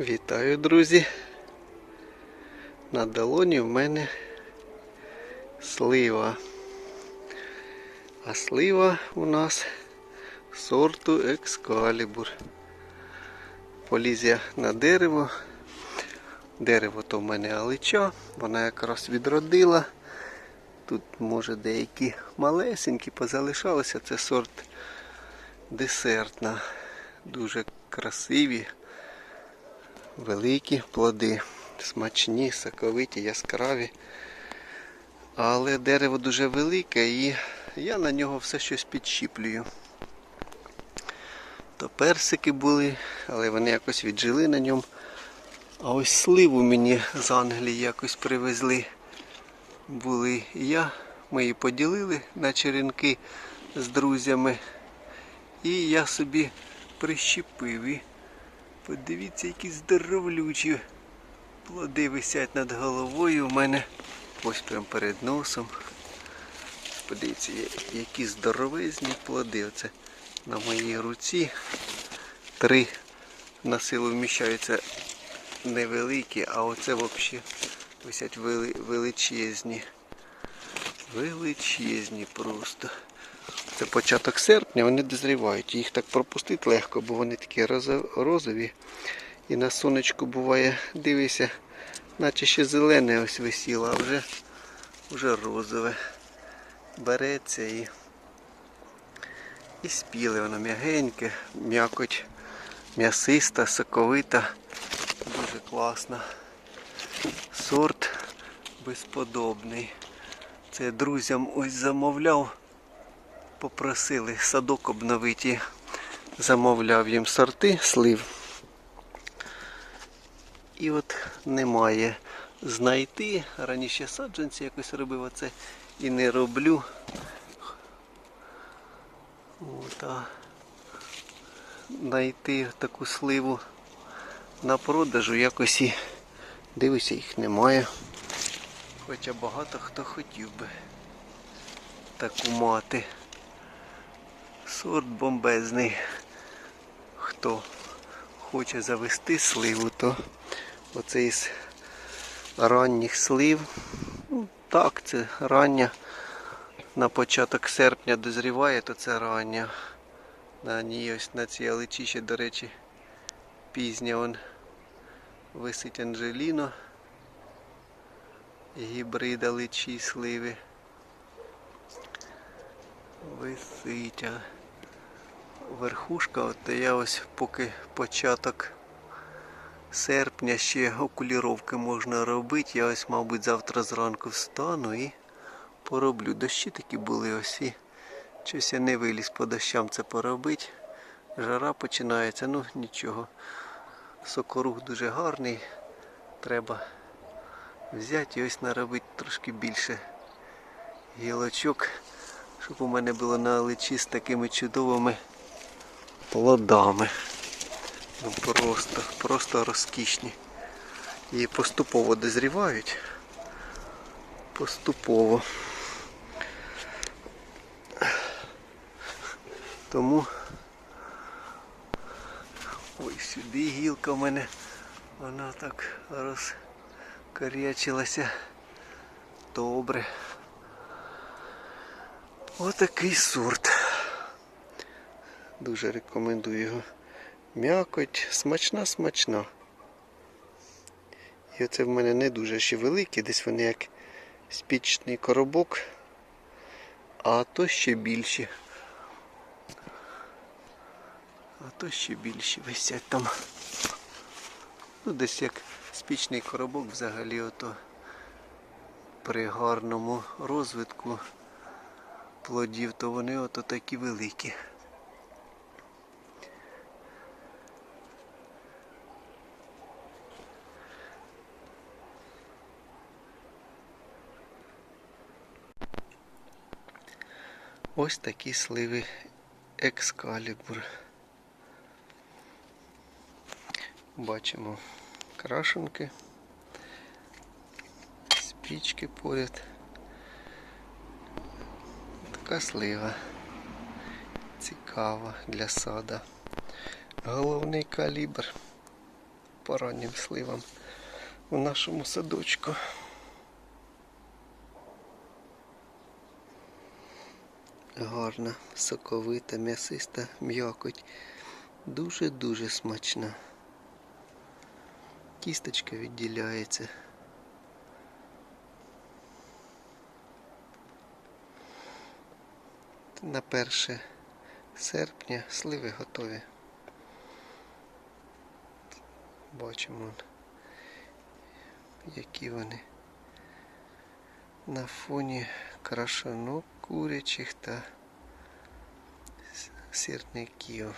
Вітаю, друзі. На долоні в мене слива. А слива у нас сорту Екскалібур. Поліз я на дерево. Дерево то в мене алича, вона якраз відродила. Тут, може, деякі малесенькі позалишалися. Це сорт десертна. Дуже красиві, великі плоди, смачні, соковиті, яскраві. Але дерево дуже велике і я на нього все щось підщіплюю. То персики були, але вони якось віджили на ньому. А ось сливу мені з Англії якось привезли. Були і я. Ми її поділили на черенки з друзями. І я собі прищепив. Подивіться, які здоровлючі плоди висять над головою у мене. Ось прямо перед носом. Подивіться, які здоровезні плоди. Оце на моїй руці. Три на силу вміщаються невеликі, а оце взагалі висять величезні. Величезні просто. Це початок серпня, вони дозрівають. Їх так пропустити легко, бо вони такі розо- розові. І на сонечку буває, дивися, наче ще зелене ось висіло, а вже, вже розове. Береться і, і спіле воно м'ягеньке, м'якоть м'ясиста, соковита, дуже класна. Сорт безподобний. Це друзям ось замовляв попросили садок обновити. Замовляв їм сорти слив. І от немає знайти. Раніше саджанці якось робив оце і не роблю. От, а знайти таку сливу на продажу якось і дивися, їх немає. Хоча багато хто хотів би таку мати. Сорт бомбезний. Хто хоче завести сливу, то оце із ранніх слив. Ну, так, це рання. На початок серпня дозріває, то це рання. На ній ось на цій аличі до речі, пізня он висить Анджеліно. Гібрид аличі сливи. Висить. Верхушка, от я ось поки початок серпня ще окуліровки можна робити. Я ось, мабуть, завтра зранку встану і пороблю. Дощі такі були ось і щось я не виліз по дощам це поробити. Жара починається, ну нічого. Сокорух дуже гарний. Треба взяти і ось наробити трошки більше гілочок, щоб у мене було на личі з такими чудовими плодами. Ну просто, просто розкішні. І поступово дозрівають. Поступово. Тому ой, сюди гілка в мене. Вона так розкорячилася. Добре. Отакий сорт. Дуже рекомендую його. М'якоть, смачна, смачна. І оце в мене не дуже ще великі, десь вони як спічний коробок, а то ще більші. А то ще більші висять там. Ну, десь як спічний коробок взагалі ото при гарному розвитку плодів, то вони ото такі великі. Ось такі сливи екскалібур. Бачимо крашенки, спічки поряд. Така слива. Цікава для сада. Головний калібр. по раннім сливам у нашому садочку. Гарна, соковита, м'ясиста м'якоть. Дуже-дуже смачна. Кісточка відділяється. На 1 серпня сливи готові. Бачимо, які вони на фоні крашанок курячих та сірників.